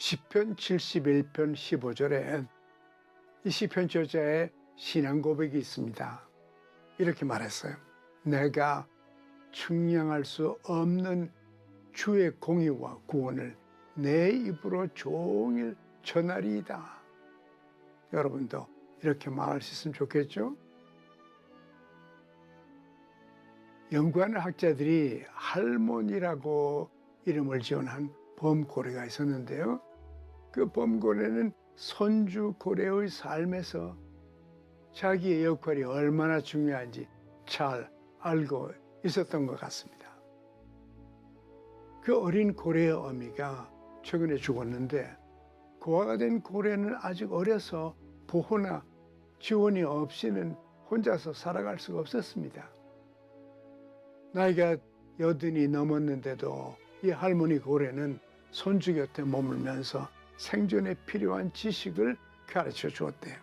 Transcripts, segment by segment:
시편 71편 15절에 이 시편 저자의 신앙 고백이 있습니다. 이렇게 말했어요. 내가 측량할 수 없는 주의 공의와 구원을 내 입으로 종일 전하리이다. 여러분도 이렇게 말할 수 있으면 좋겠죠? 연구하는 학자들이 할몬이라고 이름을 지은 한 범고래가 있었는데요. 그 범고래는 손주 고래의 삶에서 자기의 역할이 얼마나 중요한지 잘 알고 있었던 것 같습니다. 그 어린 고래의 어미가 최근에 죽었는데 고아가 된 고래는 아직 어려서 보호나 지원이 없이는 혼자서 살아갈 수가 없었습니다. 나이가 여든이 넘었는데도 이 할머니 고래는 손주 곁에 머물면서 생존에 필요한 지식을 가르쳐 주었대요.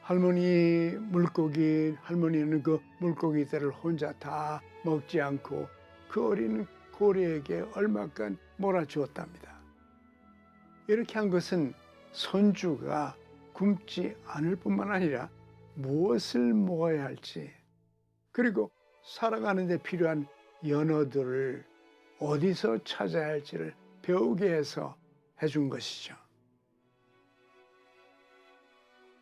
할머니 물고기, 할머니는 그 물고기들을 혼자 다 먹지 않고 그 어린 고래에게 얼마간 몰아주었답니다. 이렇게 한 것은 손주가 굶지 않을 뿐만 아니라 무엇을 먹어야 할지 그리고 살아가는 데 필요한 연어들을 어디서 찾아야 할지를 배우게 해서 해준 것이죠.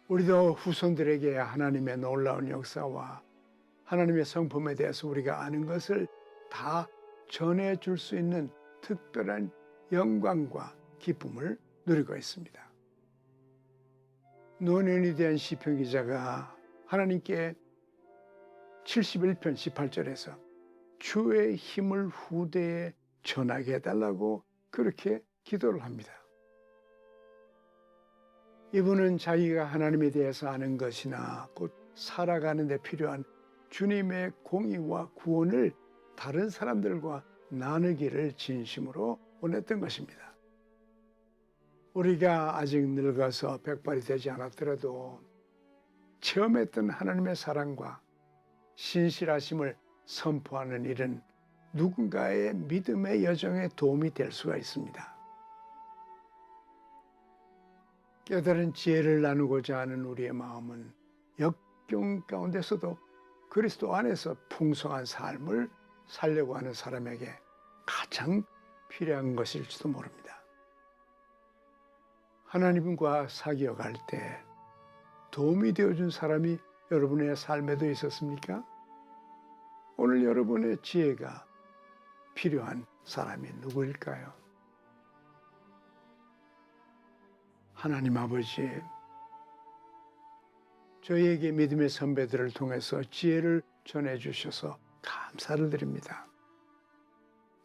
우리도 후손들에게 하나님의 놀라운 역사와 하나님의 성품에 대해서 우리가 아는 것을 다 전해줄 수 있는 특별한 영광과 기쁨을 누리고 있습니다. 노년이 된 시편 기자가 하나님께 71편 18절에서 주의 힘을 후대에 전하게 해달라고 그렇게 기도를 합니다. 이분은 자기가 하나님에 대해서 아는 것이나 곧 살아가는 데 필요한 주님의 공의와 구원을 다른 사람들과 나누기를 진심으로 원했던 것입니다. 우리가 아직 늙어서 백발이 되지 않았더라도 체험했던 하나님의 사랑과 신실하심을 선포하는 일은 누군가의 믿음의 여정에 도움이 될 수가 있습니다. 깨달은 지혜를 나누고자 하는 우리의 마음은 역경 가운데서도 그리스도 안에서 풍성한 삶을 살려고 하는 사람에게 가장 필요한 것일지도 모릅니다. 하나님과 사귀어 갈 때 도움이 되어준 사람이 여러분의 삶에도 있었습니까? 오늘 여러분의 지혜가 필요한 사람이 누구일까요? 하나님 아버지, 저희에게 믿음의 선배들을 통해서 지혜를 전해 주셔서 감사를 드립니다.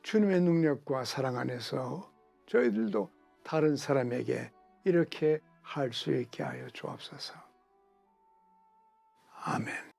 주님의 능력과 사랑 안에서 저희들도 다른 사람에게 이렇게 할 수 있게 하여 주옵소서. 아멘.